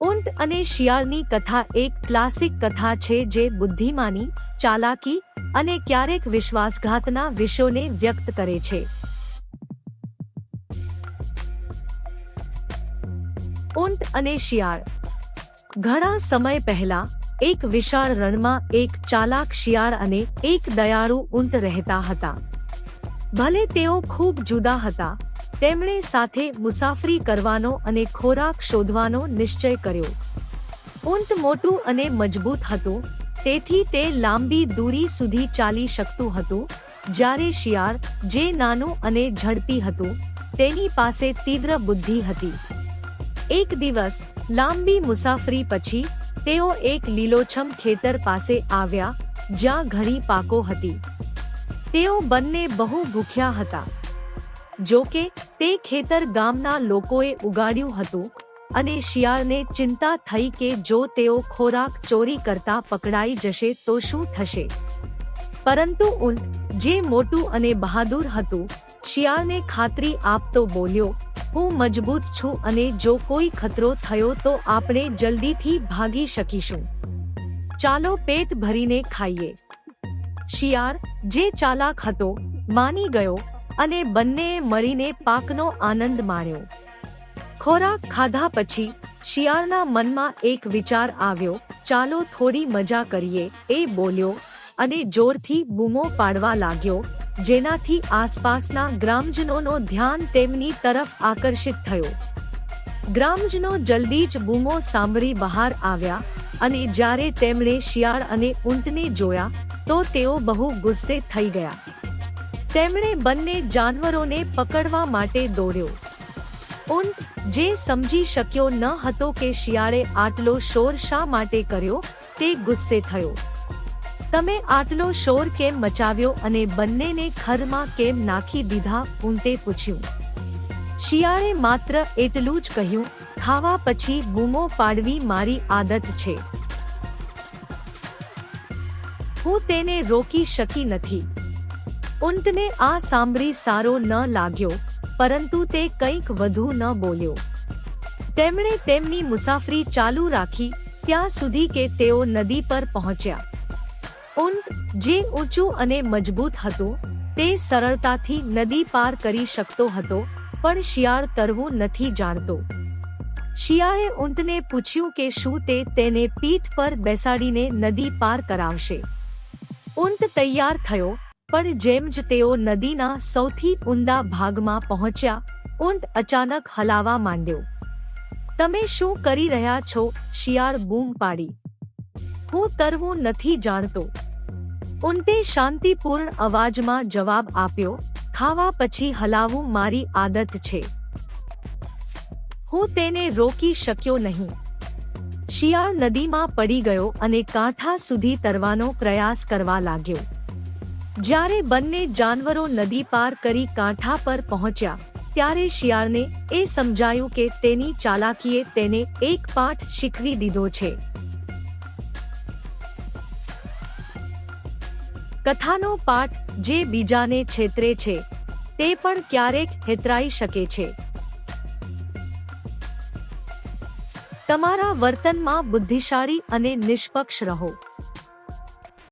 ઊંટ અને શિયાળની કથા એક ક્લાસિક કથા છે જે બુદ્ધિમાની, ચાલાકી અને ક્યારેક વિશ્વાસઘાતના વિષયોને વ્યક્ત કરે છે. ઊંટ અને શિયાળ. ઘણા સમય પહેલા, એક વિશાળ રણમાં એક ચાલાક શિયાળ અને એક દયાળુ ઊંટ રહેતા હતા. ભલે તેઓ ખૂબ જુદા હતા તેમણે સાથે મુસાફરી કરવાનો અને ખોરાક શોધવાનો નિશ્ચય કર્યો. ઊંટ મોટું અને મજબૂત હતું, તેથી તે લાંબી દૂરી સુધી ચાલી શકતું હતું, જ્યારે શિયાળ, જે નાનું અને ઝડપી હતું, તેની પાસે તીવ્ર બુદ્ધિ હતી. એક દિવસ, લાંબી મુસાફરી પછી, તેઓ એક લીલોછમ ખેતર પાસે આવ્યા, જ્યાં ઘણી પાકો હતી. તેઓ બંને બહુ ભૂખ્યા હતા. જો કે તે ખેતર ગામના લોકોએ ઉગાડ્યું હતું અને શિયાળને ચિંતા થઈ કે જો તેઓ ખોરાક ચોરી કરતા પકડાઈ જશે તો શું થશે? પરંતુ ઊંટ, જે મોટું અને બહાદુર હતું, શિયાળને ખાતરી આપતો બોલ્યો, હું મજબૂત છું અને જો કોઈ ખતરો થયો તો આપણે જલ્દીથી ભાગી શકીશું. ચાલો પેટ ભરીને ખાઈએ. શિયાળ, જે ચાલાક હતો, માની ગયો અને બંને મળીને પાકનો આનંદ માણ્યો. ખોરાક ખાધા પછી શિયાળના મનમાં એક વિચાર આવ્યો, ચાલો થોડી મજા કરીએ, એ બોલ્યો અને જોરથી બૂમો પાડવા લાગ્યો, જેનાથી આસપાસના ગ્રામજનોનો ધ્યાન તેમની તરફ આકર્ષિત થયો. ગ્રામજનો જલ્દી જ બૂમો સાંભળી બહાર આવ્યા અને જ્યારે તેમણે શિયાળ અને ઊંટને જોયા, તો તેઓ બહુ ગુસ્સે થઈ ગયા. તેમણે બંને જાનવરોને પકડવા માટે દોડ્યો. ઊંટ જે સમજી શક્યો ન હતો કે શિયાળે આટલો શોર શા માટે કર્યો તે ગુસ્સે થયો. તમે આટલો શોર કેમ મચાવ્યો અને બંનેને ખરમાં કેમ નાખી દીધા? ઊંટે પૂછ્યું. શિયાળે માત્ર એટલું જ કહ્યું, ખાવા પછી બૂમો પાડવી મારી આદત છે. હું તેને રોકી શકી નથી. ઊંટને આ સાંભળી સારો ન લાગ્યો, પરંતુ તે કંઈક વધુ ન બોલ્યો. તેમણે તેમની મુસાફરી ચાલુ રાખી, ત્યાં સુધી કે તેઓ નદી પર પહોંચ્યા. ઊંટ જે ઊંચું અને મજબૂત હતું, તે સરળતાથી નદી પાર કરી શકતો હતો, પણ શિયાળ તરવું નથી જાણતો. શિયાળે ઊંટને પૂછ્યું કે શું તે તેને પીઠ પર બેસાડીને નદી પાર કરાવશે. ઊંટ તૈયાર થયો પણ જેમ જ તેઓ નદીના સૌથી ઊંડા ભાગમાં પહોંચ્યા, ઊંટ અચાનક હલાવા માંડ્યો. તમે શું કરી રહ્યા છો? શિયાળ બૂમ પાડી. હું તરવું નથી જાણતો. ઊંટે શાંતિપૂર્ણ અવાજમાં જવાબ આપ્યો, ખાવા પછી હલાવવું મારી આદત છે. હું તેને રોકી શક્યો નહીં. શિયાળ નદીમાં પડી ગયો અને કાંઠા સુધી તરવાનો પ્રયાસ કરવા લાગ્યો. જ્યારે બંને જાનવરો નદી પાર કરી કાંઠા પર પહોંચ્યા, ત્યારે શિયાળને એ સમજાયું કે તેની ચાલાકીએ તેને એક પાઠ શીખવી દીધો છે. કથાનો પાઠ જે બીજાને છેતરે છે, તે પણ ક્યારેક હેતરાઈ શકે છે. તમારા વર્તનમાં બુદ્ધિશાળી અને નિષ્પક્ષ રહો.